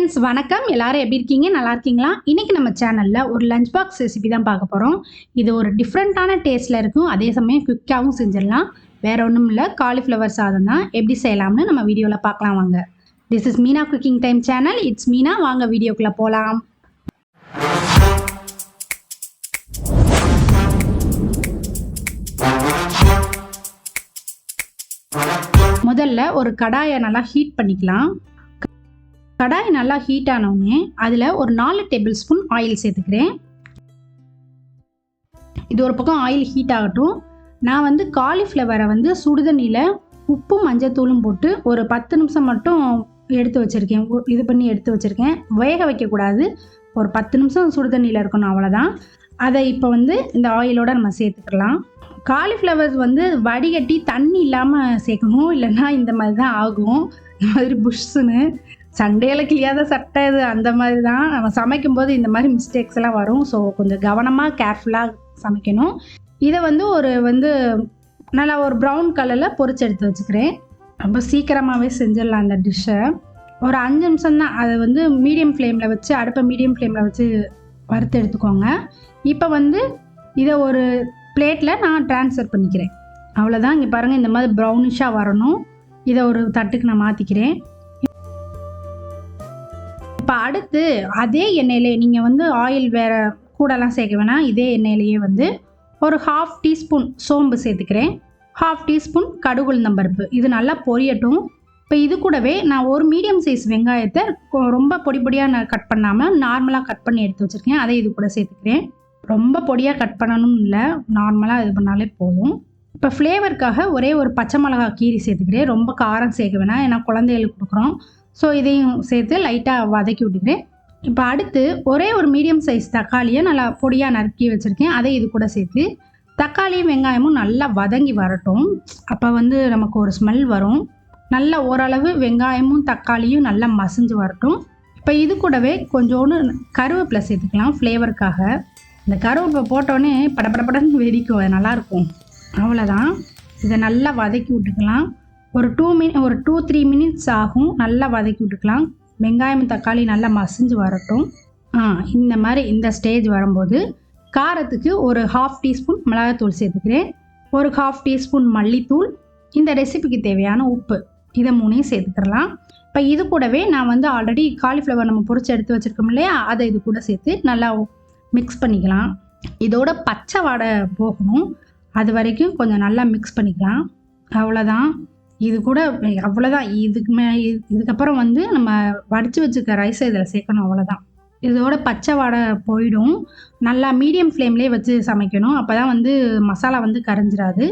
Friends வணக்கம். எல்லாரும் எப்படி இருக்கீங்க? நல்லா இருக்கீங்களா? இன்னைக்கு நம்ம சேனலில் ஒரு லஞ்ச் பாக்ஸ் ரெசிபி தான் பார்க்க போகிறோம் இது ஒரு டிஃப்ரெண்ட்டான டேஸ்ட்டில் இருக்கும். அதே சமயம் குயிக்காகவும் செஞ்சிடலாம். வேறு ஒன்றும் இல்லை. காலிஃப்ளவர் சாதம் தான். எப்படி செய்யலாம்னு நம்ம வீடியோவில் பார்க்கலாம் வாங்க. This is Meena cooking time channel it's Meena வாங்க வீடியோக்குள்ளே போகலாம் முதல்ல ஒரு கடாயை நல்லா ஹீட் பண்ணிக்கலாம். கடாய் நல்லா ஹீட் ஆனவுடனே அதில் ஒரு நாலு டேபிள் ஸ்பூன் ஆயில் சேர்த்துக்கிறேன். இது ஒரு பக்கம் ஆயில் ஹீட் ஆகட்டும். நான் வந்து காலிஃப்ளவரை வந்து சுடுதண்ணியில் உப்பும் மஞ்சத்தூளும் போட்டு ஒரு பத்து நிமிஷம் மட்டும் எடுத்து வச்சுருக்கேன். இது பண்ணி எடுத்து வச்சுருக்கேன். வேக வைக்கக்கூடாது. ஒரு பத்து நிமிஷம் சுடுதண்ணியில் இருக்கணும் அவ்வளோதான் அதை இப்போ வந்து இந்த ஆயிலோடு நம்ம சேர்த்துக்கலாம். காலிஃப்ளவர் வந்து வடிகட்டி தண்ணி இல்லாமல் சேர்க்கணும். இல்லைன்னா இந்த மாதிரி தான் ஆகும். இந்த மாதிரி புஷ்ஷுன்னு சண்டையில் கிளியாத சட்டை இது அந்த மாதிரி தான் நம்ம சமைக்கும்போது இந்த மாதிரி மிஸ்டேக்ஸ் எல்லாம் வரும். ஸோ கொஞ்சம் கவனமாக கேர்ஃபுல்லாக சமைக்கணும். இதை வந்து ஒரு வந்து நல்லா ஒரு ப்ரௌன் கலரில் பொறிச்சு எடுத்து வச்சுக்கிறேன். ரொம்ப சீக்கிரமாகவே செஞ்சிடலாம் அந்த டிஷ்ஷை ஒரு அஞ்சு நிமிஷம் தான். அதை வந்து மீடியம் ஃப்ளேமில் வச்சு அடுப்பை மீடியம் ஃப்ளேமில் வச்சு வறுத்து எடுத்துக்கோங்க. இப்போ வந்து இதை ஒரு பிளேட்டில் நான் ட்ரான்ஸ்ஃபர் பண்ணிக்கிறேன். அவ்வளோதான் இங்கே பாருங்கள் இந்த மாதிரி ப்ரௌனிஷாக வரணும். இதை ஒரு தட்டுக்கு நான் மாற்றிக்கிறேன் இப்போ அடுத்து அதே எண்ணெயிலே நீங்கள் வந்து ஆயில் வேறு கூடலாம் சேர்க்க வேணாம். இதே எண்ணெயிலேயே வந்து ஒரு ஹாஃப் டீஸ்பூன் சோம்பு சேர்த்துக்கிறேன். ஹாஃப் டீஸ்பூன் கடுகுளுந்தம்பருப்பு இது நல்லா பொரியட்டும். இப்போ இது கூடவே நான் ஒரு மீடியம் சைஸ் வெங்காயத்தை கொ- ரொம்ப பொடி பொடியாக நான் கட் பண்ணாமல் நார்மலாக கட் பண்ணி எடுத்து வச்சுருக்கேன். அதை இது கூட சேர்த்துக்கிறேன். ரொம்ப பொடியாக கட் பண்ணணும் இல்லை. நார்மலாக இது பண்ணாலே போதும். இப்போ ஃப்ளேவருக்காக ஒரே ஒரு பச்சை மிளகா கீரி சேர்த்துக்கிறேன். ரொம்ப காரம் சேர்க்க வேணாம். ஏன்னா குழந்தைகளுக்கு கொடுக்குறோம். ஸோ இதையும் சேர்த்து லைட்டாக வதக்கி விட்டுக்கிறேன். இப்போ அடுத்து ஒரே ஒரு மீடியம் சைஸ் தக்காளியை நல்லா பொடியாக நறுக்கி வச்சுருக்கேன். அதை இது கூட சேர்த்து தக்காளியும் வெங்காயமும் நல்லா வதங்கி வரட்டும். அப்போ வந்து நமக்கு ஒரு ஸ்மெல் வரும். நல்லா ஓரளவு வெங்காயமும் தக்காளியும் நல்லா மசிஞ்சு வரட்டும். இப்போ இது கூடவே கொஞ்சோண்டு கருவேப்பிலை சேர்த்துக்கலாம் ஃப்ளேவருக்காக இந்த கருவேப்பிலை போட்டோன்னே படபடபடன்னு வெடிக்கும். அது நல்லாயிருக்கும் அவ்வளோதான் இதை நல்லா வதக்கி விட்டுக்கலாம். ஒரு டூ மினி ஒரு டூ த்ரீ மினிட்ஸ் ஆகும். நல்லா வதக்கி விட்டுக்கலாம். வெங்காயம் தக்காளி நல்லா மசிஞ்சு வரட்டும். ஆ இந்த மாதிரி இந்த ஸ்டேஜ் வரும்போது காரத்துக்கு ஒரு ஹாஃப் டீஸ்பூன் மிளகாத்தூள் சேர்த்துக்கிறேன். ஒரு ஹாஃப் டீஸ்பூன் மல்லித்தூள். இந்த ரெசிபிக்கு தேவையான உப்பு. இதை மூணையும் சேர்த்துக்கிறலாம் இப்போ இது கூடவே நான் வந்து ஆல்ரெடி காலிஃப்ளவர் நம்ம பொறிச்சு எடுத்து வச்சுருக்கோம் இல்லையா? அதை இது கூட சேர்த்து நல்லா மிக்ஸ் பண்ணிக்கலாம். இதோட பச்சை வாடை போகணும். அது வரைக்கும் கொஞ்சம் நல்லா மிக்ஸ் பண்ணிக்கலாம். அவ்வளோதான் இது கூட அவ்வளோதான் இதுக்கு மே இதுக்கப்புறம் வந்து நம்ம வடித்து வச்சுருக்க ரைஸை இதில் சேர்க்கணும் அவ்வளோதான் இதோட பச்சை வாடை போயிடும். நல்லா மீடியம் ஃப்ளேம்லேயே வச்சு சமைக்கணும். அப்போ தான் வந்து மசாலா வந்து கரைஞ்சிராது.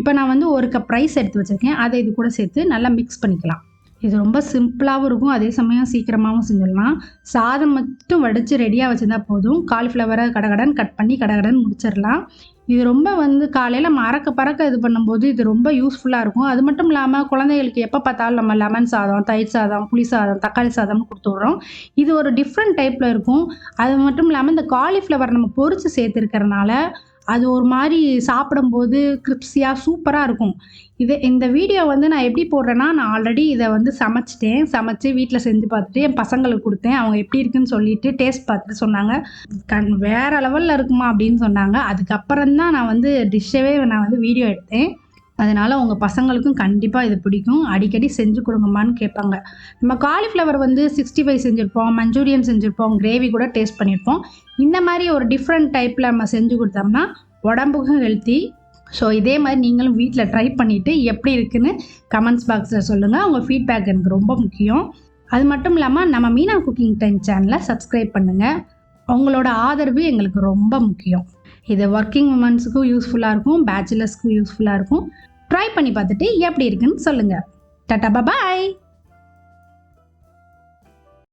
இப்போ நான் வந்து ஒரு கப் ரைஸ் எடுத்து வச்சுருக்கேன். அதை இது கூட சேர்த்து நல்லா மிக்ஸ் பண்ணிக்கலாம். இது ரொம்ப சிம்பிளாகவும் இருக்கும். அதே சமயம் சீக்கிரமாகவும் செஞ்சிடலாம். சாதம் மட்டும் வடித்து ரெடியாக வச்சுருந்தா போதும். காலிஃப்ளவரை கடகடன் கட் பண்ணி கடகடன் முடிச்சிடலாம். இது ரொம்ப வந்து காலையில் மறக்க பறக்க இது பண்ணும்போது இது ரொம்ப யூஸ்ஃபுல்லாக இருக்கும். அது மட்டும் இல்லாமல் குழந்தைகளுக்கு எப்போ பார்த்தாலும் நம்ம லெமன் சாதம் தயிர் சாதம் புளி சாதம் தக்காளி சாதம்னு கொடுத்து விட்றோம். இது ஒரு டிஃப்ரெண்ட் டைப்பில் இருக்கும். அது மட்டும் இல்லாமல் இந்த காலிஃப்ளவர் நம்ம பொறிச்சு சேர்த்துருக்கறனால அது ஒரு மாதிரி சாப்பிடும்போது கிரிப்ஸியாக சூப்பராக இருக்கும். இது இந்த வீடியோ வந்து நான் எப்படி போடுறேன்னா நான் ஆல்ரெடி இதை வந்து சமைச்சிட்டேன். சமைச்சு வீட்டில் செஞ்சு பார்த்துட்டு என் பசங்களுக்கு கொடுத்தேன். அவங்க எப்படி இருக்குன்னு சொல்லிட்டு டேஸ்ட் பார்த்துட்டு சொன்னாங்க. கண் வேற லெவலில் இருக்குமா அப்படின்னு சொன்னாங்க. அதுக்கப்புறம் தான் நான் வந்து டிஷ்ஷவே நான் வந்து வீடியோ எடுத்தேன். அதனால் உங்கள் பசங்களுக்கும் கண்டிப்பாக இது பிடிக்கும். அடிக்கடி செஞ்சு கொடுங்கம்மான்னு கேட்பாங்க. நம்ம காலிஃப்ளவர் வந்து சிக்ஸ்டி ஃபைவ் செஞ்சுருப்போம். மஞ்சூரியன் செஞ்சுருப்போம். கிரேவி கூட டேஸ்ட் பண்ணியிருப்போம் இந்த மாதிரி ஒரு டிஃப்ரெண்ட் டைப்பில் நம்ம செஞ்சு கொடுத்தோம்னா உடம்புக்கும் ஹெல்த்தி ஸோ இதே மாதிரி நீங்களும் வீட்டில் ட்ரை பண்ணிவிட்டு எப்படி இருக்குன்னு கமெண்ட்ஸ் பாக்ஸில் சொல்லுங்கள் உங்கள் ஃபீட்பேக் எனக்கு ரொம்ப முக்கியம். அது மட்டும் இல்லாமல் நம்ம மீனா குக்கிங் டைம் சேனலை சப்ஸ்கிரைப் பண்ணுங்கள் உங்களோட ஆதரவு எங்களுக்கு ரொம்ப முக்கியம். இது ஒர்க்கிங் உமன்ஸுக்கும் யூஸ்ஃபுல்லாக இருக்கும் பேச்சுலர்ஸ்க்கும் யூஸ்ஃபுல்லாக இருக்கும். ட்ரை பண்ணி பார்த்துட்டு எப்படி இருக்குன்னு சொல்லுங்கள் டட்டா பாய்